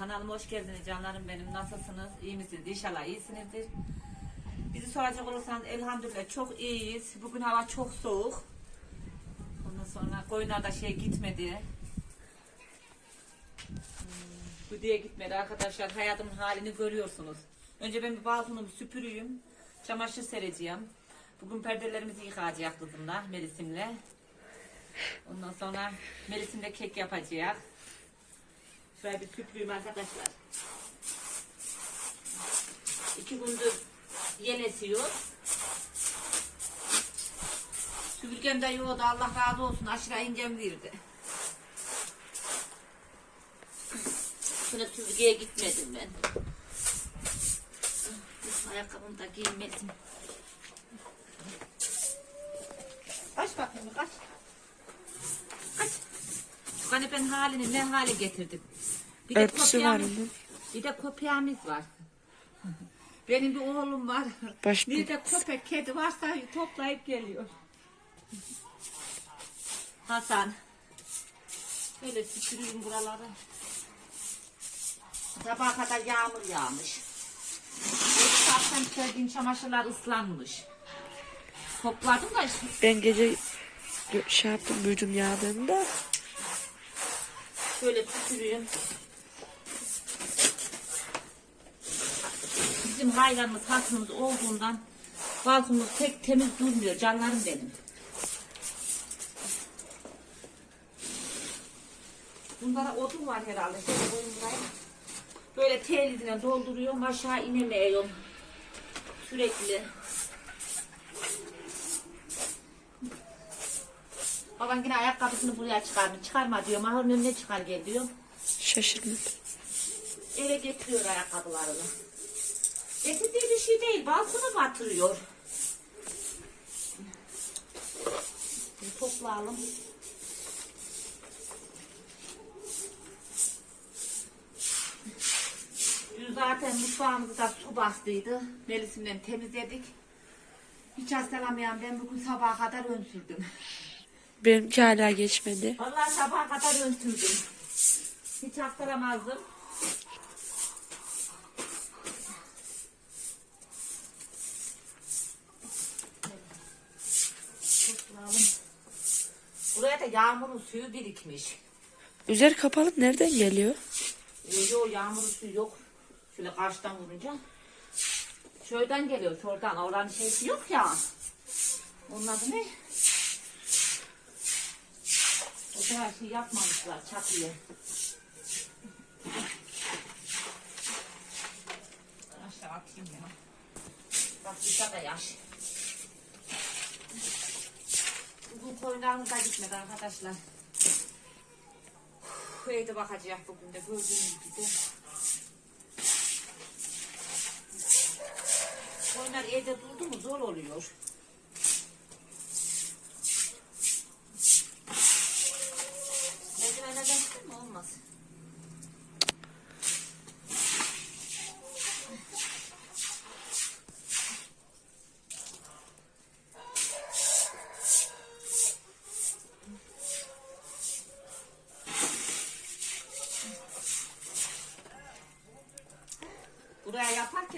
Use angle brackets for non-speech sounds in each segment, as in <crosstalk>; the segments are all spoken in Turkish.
Kanalıma hoş geldiniz canlarım benim. Nasılsınız? İyi misiniz? İnşallah iyisinizdir. Bizi soracak olursanız elhamdülillah çok iyiyiz. Bugün hava çok soğuk. Ondan sonra koyunlar da şey gitmedi. Hmm, Güdüye gitmedi arkadaşlar. Hayatımın halini görüyorsunuz. Önce ben bir balkonumu süpürüyüm. Çamaşır sereceğim. Bugün perdelerimizi yıkayacağız kızımla, Melis'imle. Ondan sonra Melis'imle kek yapacağız. Şöyle bir süpüreyim arkadaşlar. İki gündür yel esiyor. Süpürgem de yoğdu. Allah razı olsun. Aşırı ingem verdi. Şuna süpürgeye gitmedim ben. Ayakkabımı da giymedim. Kaç bakayım kaç. Kaç. Kanepenin halini ne hale getirdim. Bir de Örtüsü var kopyamız- onun. Bir de kopyamız var. Benim bir oğlum var. Baş bir de köpek, kedi varsa toplayıp geliyor. Hasan. Böyle süpürüyorum buraları. Sabaha kadar yağmur yağmış. Bir saatten söylediğim çamaşırlar ıslanmış. Topladım da işte Ben gece şey yaptım büyüdüm yağdığında. Şöyle süpürüyorum. Bizim hayvanımız, hasmımız olduğundan balkonumuz pek temiz durmuyor. Canlarım benim. Bunlara odun var herhalde. Şöyle. Böyle telizine dolduruyorum. Aşağı inemiyorum. Sürekli. Baban yine ayakkabısını buraya çıkarmış. Çıkarma diyor. Mahırın önüne çıkar gel diyor. Şaşırmadım. Eve getiriyor ayakkabılarını. Getirdiği bir şey değil. Balkona mı atırıyor? Şimdi toplayalım. Dün zaten mutfağımızda su bastıydı. Melis'imden temizledik. Hiç hastalamayan ben bugün sabaha kadar ön sürdüm. Benimki hala geçmedi. Vallahi sabaha kadar ön sürdüm. Hiç hastalamazdım. Toplayalım. Buraya da yağmurun suyu birikmiş. Üzer kapalı nereden geliyor? Ee, Yok yağmurun suyu yok. Şöyle karşıdan vurunca. Şuradan geliyor şuradan. Oranın şeysi yok ya. Onun adı ne? O kadar şey yapmamışlar çatıya. Aşağı atayım ya. Bak dışarıda yaş. Bugün koyunlarımız da gitmedi arkadaşlar. Evde bakacağız bugün de gördüğünüz gibi. Koyunlar evde durdu mu zor oluyor. Merdivenlerden çıktı mı olmaz.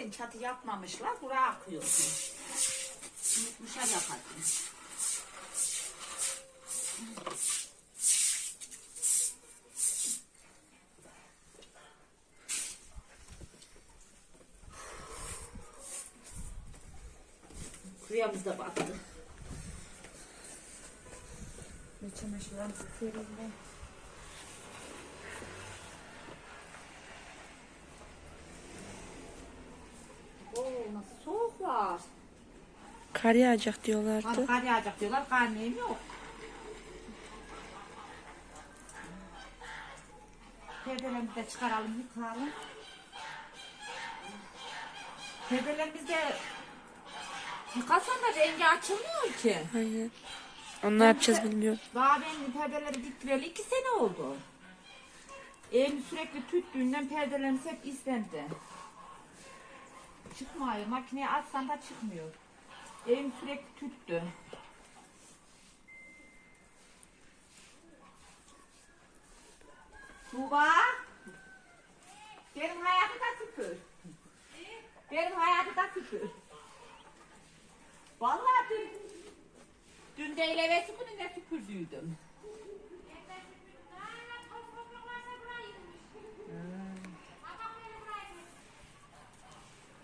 Yaparken çatı yapmamışlar, buraya akıyor. Unutmuşlar yaparken. Kuyamız battı. Ne çamaşırlarımızı sereyim ben. Oo nasıl soğuk var. Kar yağacak diyorlardı. kar yağacak diyorlar, kar neyim yok. Perdelerimizi de çıkaralım, yıkayalım. Perdelerimiz de yıkasan da rengi açılmıyor ki. Aynen. Onu ne yapacağız bilmiyorum. Daha ben perdeleri diktireli iki sene oldu. Evim sürekli tüttüğünden perdelerimiz hep islendi. Çıkmıyor. Makineye atsan da çıkmıyor. Evim sürekli tüttü. Tuğba. Benim hayatı da süpür. Benim hayatı da süpür. Vallahi dün, dün değil evvelsi günü ne süpürdüydüm.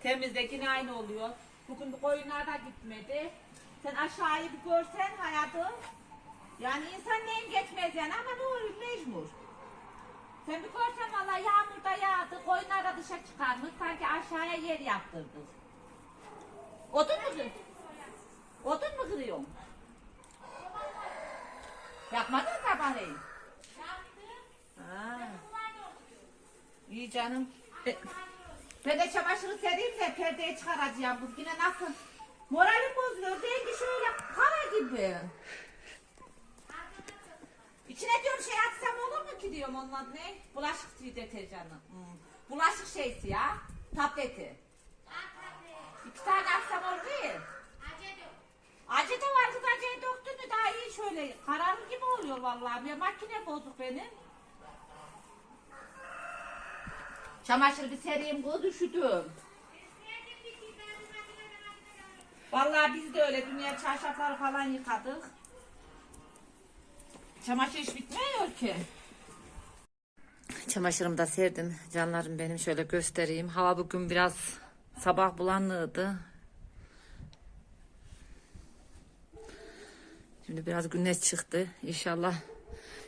Temizlik yine aynı oluyor. Bugün bu koyunlar da gitmedi. Sen aşağıyı bir görsen hayatım. Yani insan neyin geçmez yani ama ne olur mecbur. Sen bir görsen valla yağmur da yağdı, koyunlar da dışarı çıkarmış. Sanki aşağıya yer yaptırdık. Odun mu kır? Odun mu kırıyorsun? Yapmadın mı sabahleyin? Ha. İyi canım. E, Ben de çamaşırı sereyim de perdeye çıkaracağım. Bu yine nasıl? Moralim bozuyor. Rengi şöyle kara gibi. İçine diyorum şey atsam olur mu ki diyorum onun adı ne? Bulaşık suyu deterjanı. Hmm. Bulaşık şeysi ya. Tableti. İki tane atsam olur değil. Acı da var kız acıyı döktün mü daha iyi şöyle kararlı gibi oluyor vallahi. Ya makine bozuk benim. Çamaşır bir sereyim kız üşüdüm. Vallahi biz de öyle dünya çarşafları falan yıkadık. Çamaşır iş bitmiyor ki. Çamaşırımı da serdim. Canlarım benim şöyle göstereyim. Hava bugün biraz sabah bulanlığıydı. Şimdi biraz güneş çıktı. İnşallah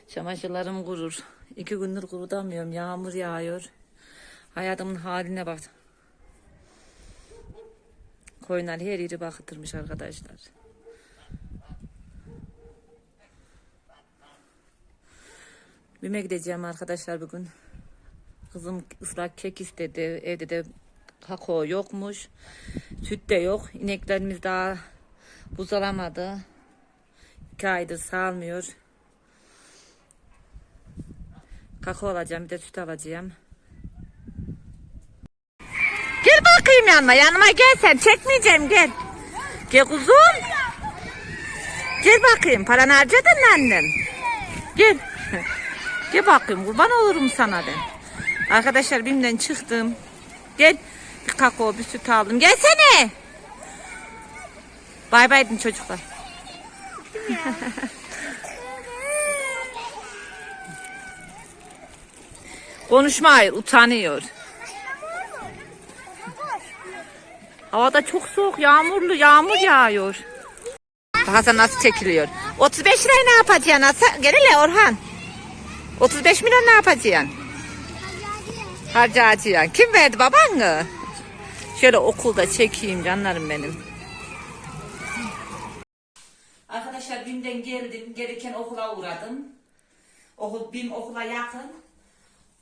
çamaşırlarım kurur. İki gündür kurutamıyorum. Yağmur yağıyor. Hayatımın haline bak. Koyunlar her yeri bakıtırmış arkadaşlar. Bime gideceğim arkadaşlar bugün. Kızım ıslak kek istedi. Evde de kakao yokmuş. Süt de yok. İneklerimiz daha buzalamadı. İki aydır sağlamıyor. Kakao alacağım bir de süt alacağım. Gel bakayım yanıma. Gel sen. Çekmeyeceğim gel. Gel kuzum. Gel bakayım. Paranı harcadın mı annem? Gel. <laughs> Gel bakayım. Kurban olurum sana ben. Arkadaşlar bimden çıktım. Gel. Bir kakao bir süt aldım. Gelsene. Bay bay edin çocuklar. <laughs> Konuşma hayır. Utanıyor. Havada çok soğuk, yağmurlu, yağmur yağıyor. Hasan nasıl çekiliyor? 35 lirayı ne yapacaksın Hasan? Gel Orhan. 35 milyon ne yapacaksın? Harcayacaksın. Kim verdi baban mı? Şöyle okulda çekeyim canlarım benim. Arkadaşlar BİM'den geldim. Gelirken okula uğradım. Okul, BİM okula yakın.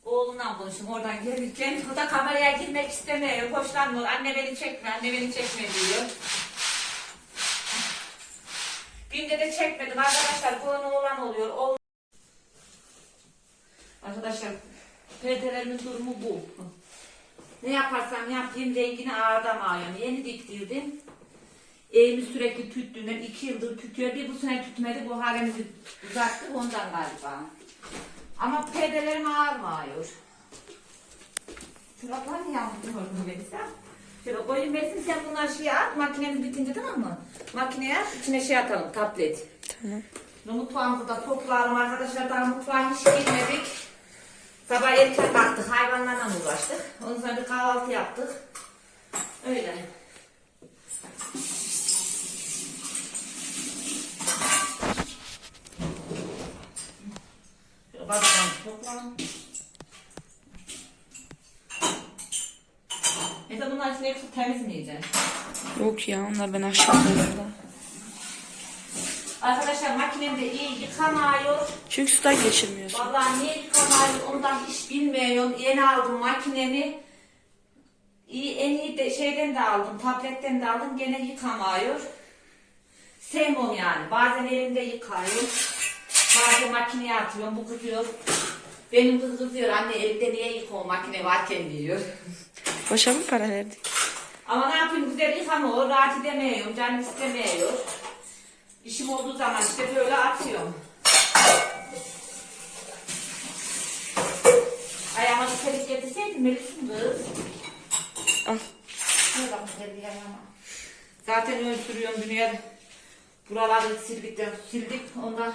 Oğlumla konuştum oradan gelirken. O da kameraya girmek istemiyor. Hoşlanmıyor. Anne beni çekme, anne beni çekme diyor. BİM'de de çekmedim. Arkadaşlar bu olan oluyor. Oğlum... Arkadaşlar perdelerimin durumu bu. Ne yaparsam yapayım rengini ağırdamayım. Yeni diktirdim. Evimi sürekli tüttüğünden iki yıldır tütüyor. Bir bu sene tütmedi. Bu halimizi uzattı ondan galiba. Ama perdelerim ağırmıyor. Çoraplar niye yapmıyor Melisa? Şöyle koyayım Melisa sen bunları şeye at. Makinemiz bitince tamam mı? Makineye içine şey atalım tablet. Tamam. Mutfağımızı da toplayalım arkadaşlar. Daha mutfağa hiç girmedik. Sabah erken kalktık. Hayvanlarla uğraştık. Ondan sonra bir kahvaltı yaptık. Öyle. Bardaklarımızı toplayalım. Mesela bunlar içine hepsi temiz mi yiyeceksin? Yok ya onlar ben aşağıda da. Arkadaşlar makinem de iyi yıkamıyor. Çünkü sudan geçirmiyorsun. Vallahi niye yıkamıyor ondan hiç bilmiyorum. Yeni aldım makinemi. İyi, en iyi de şeyden de aldım, tabletten de aldım. Gene yıkamıyor. Sevmem yani. Bazen elimde yıkıyorum. Bazen makineye atıyorum. Bu kızıyor. Benim kız kızıyor. Anne elimde niye yıkıyor makine varken diyor. Boşa mı para verdik? Ama ne yapayım güzel yıkamıyor. Rahat edemiyorum. Canım istemiyor. İşim olduğu zaman işte böyle atıyorum. Ay ayağıma telik getirseydin Melis'in kız. Al. Şuraya bak telik ayağıma. Zaten ön sürüyorum dünya. Buraları sildikten sildik ondan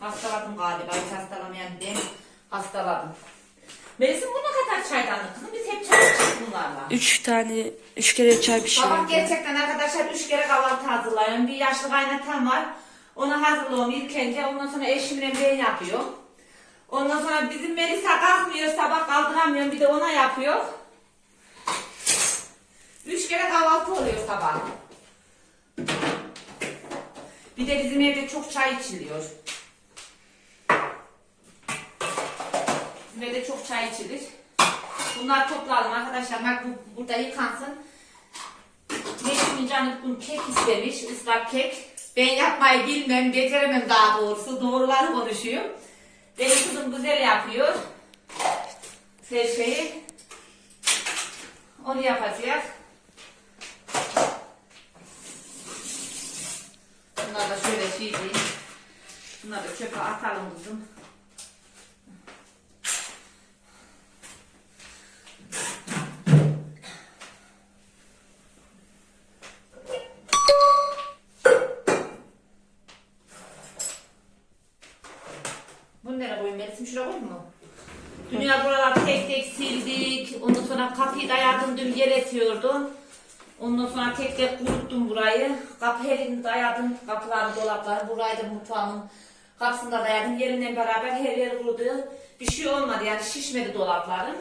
hastaladım galiba. Hiç hastalamayan ben hastaladım. Melis'in bu ne kadar çaydanlık kızım? Biz hep çay içtik bunlarla. Üç tane, üç kere çay Babam pişirdim. gerçekten arkadaşlar üç kere kahvaltı hazırlıyorum. Bir yaşlı kaynatam var. Onu hazırlıyorum ilk önce. Ondan sonra eşimle ben yapıyor. Ondan sonra bizim Melisa kalkmıyor. Sabah kaldıramıyorum. Bir de ona yapıyor. Üç kere kahvaltı oluyor sabah. Bir de bizim evde çok çay içiliyor. Bizim evde çok çay içilir. Bunlar toplayalım arkadaşlar. Bak bu burada yıkansın. Nesli'nin canı bugün kek istemiş, ıslak kek. Ben yapmayı bilmem, beceremem daha doğrusu. Doğruları konuşuyor. Benim kızım güzel yapıyor. Her şeyi. Onu yapacağız. Bunları da şöyle şey diyeyim. Bunları çöpe atalım kızım. 70 lira olur mu? Dünya buralar tek tek sildik. Ondan sonra kapıyı dayadım dün yer etiyordum. Ondan sonra tek tek kuruttum burayı. Kapı yerini dayadım. Kapıları, dolapları, burayı da mutfağımın kapısında dayadım. Yerinle beraber her yer kurudu. Bir şey olmadı yani şişmedi dolaplarım.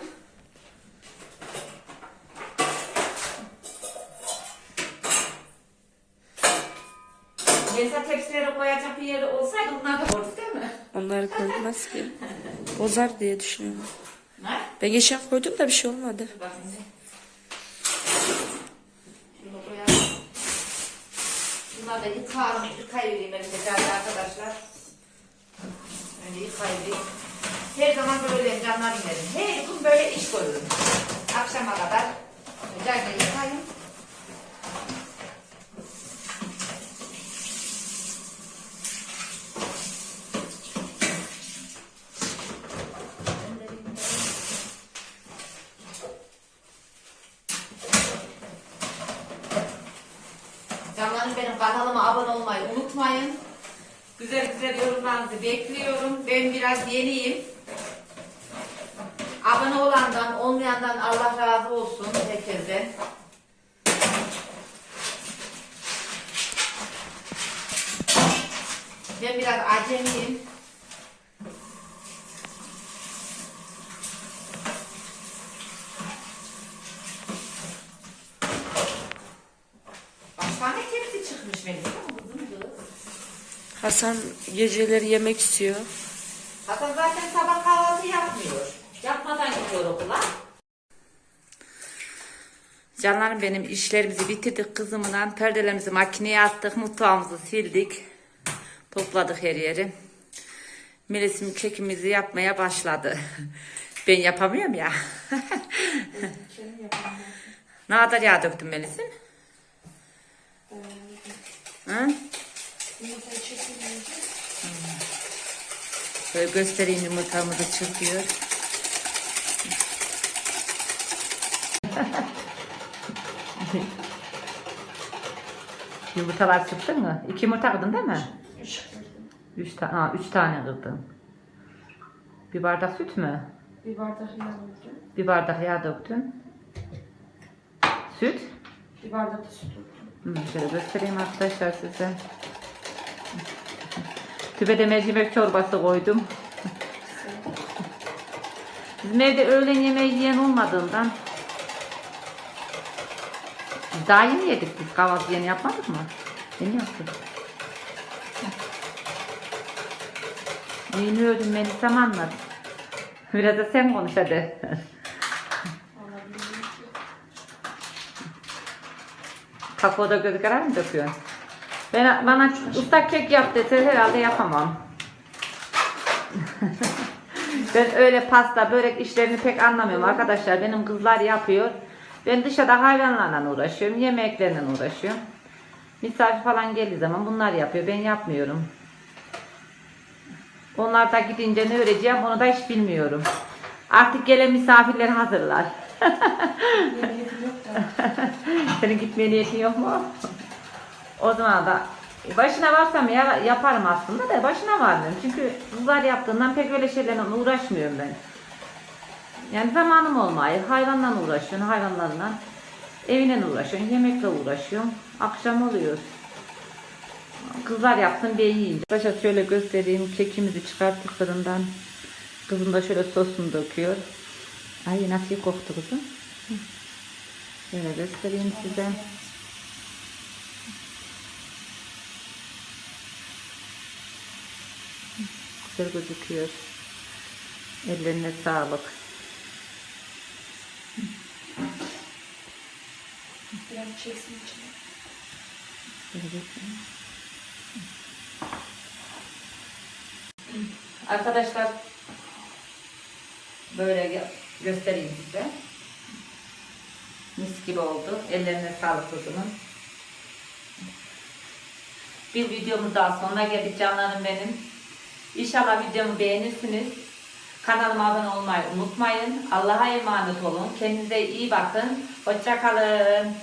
Mesela tepsilere koyacak bir yeri olsaydı bunlar da olurdu değil mi? Onları koymaz ki. Bozar diye düşünüyorum. Ne? Ben geçen koydum da bir şey olmadı. Bak şimdi. Şunu koyalım. Bunları da yıkayalım. Yıkayıvereyim elimde değerli arkadaşlar. Önce yıkayıvereyim. Her zaman böyle canlar inerim. Her gün böyle iş koyuyorum. Akşama kadar. Güzelce yıkayayım. Canlarım benim kanalıma abone olmayı unutmayın. Güzel güzel yorumlarınızı bekliyorum. Ben biraz yeniyim. Abone olandan, olmayandan Allah razı olsun herkese. Ben biraz acemiyim. Kaç tane tepsi çıkmış benim değil mi kızım kız? Hasan geceleri yemek istiyor. Hasan zaten sabah kahvaltı yapmıyor. Yapmadan gidiyor okula. Canlarım benim işlerimizi bitirdik kızımla. Perdelerimizi makineye attık. Mutfağımızı sildik. Topladık her yeri. Melis'im kekimizi yapmaya başladı. Ben yapamıyorum ya. <laughs> ne kadar yağ döktün Melis'im? Hı? Böyle göstereyim yumurtamı da çırpıyor. Yumurtalar çıktı mı? İki yumurta kırdın değil mi? Üç, ta ha, üç tane kırdın. Bir bardak süt mü? Bir bardak yağ döktüm. Bir bardak yağ döktün. Süt. Bir bardak da süt döktüm. Hı, şöyle göstereyim arkadaşlar size. Tübede mercimek çorbası koydum. Bizim evde öğlen yemeği yiyen olmadığından daha yeni yedik biz kahvaltı yeni yapmadık mı? Yeni yaptık. Neyini ördüm Melisa mı anlat? Biraz da sen konuş hadi. Kakaoda göz karar mı döküyorsun? Ben, bana ıslak kek yap dese herhalde yapamam. ben öyle pasta, börek işlerini pek anlamıyorum arkadaşlar. Benim kızlar yapıyor. Ben dışarıda hayvanlarla uğraşıyorum. Yemeklerle uğraşıyorum. Misafir falan geldiği zaman bunlar yapıyor. Ben yapmıyorum. Onlar da gidince ne öreceğim onu da hiç bilmiyorum. Artık gelen misafirler hazırlar. <laughs> Senin gitmeye niyetin yok mu? O zaman da başına varsam ya, yaparım aslında da başına varmıyorum. Çünkü kızlar yaptığından pek öyle şeylerle uğraşmıyorum ben. Yani zamanım olmuyor. Hayvanla uğraşıyorsun, hayvanlarla. Evine uğraşıyorsun, yemekle uğraşıyorsun. Akşam oluyor. Kızlar yapsın ben yiyeyim. Arkadaşlar şöyle göstereyim. Kekimizi çıkarttık fırından. Kızım da şöyle sosunu döküyor. Ay nasıl koktu kızım. Şöyle göstereyim size. Güzel gözüküyor. Ellerine sağlık. Biraz çeksin içine. Arkadaşlar böyle gö- göstereyim size. Mis gibi oldu. Ellerine sağlık kızımın. Bir videomuz daha sonuna geldik canlarım benim. İnşallah videomu beğenirsiniz. Kanalıma abone olmayı unutmayın. Allah'a emanet olun. Kendinize iyi bakın. Hoşça kalın.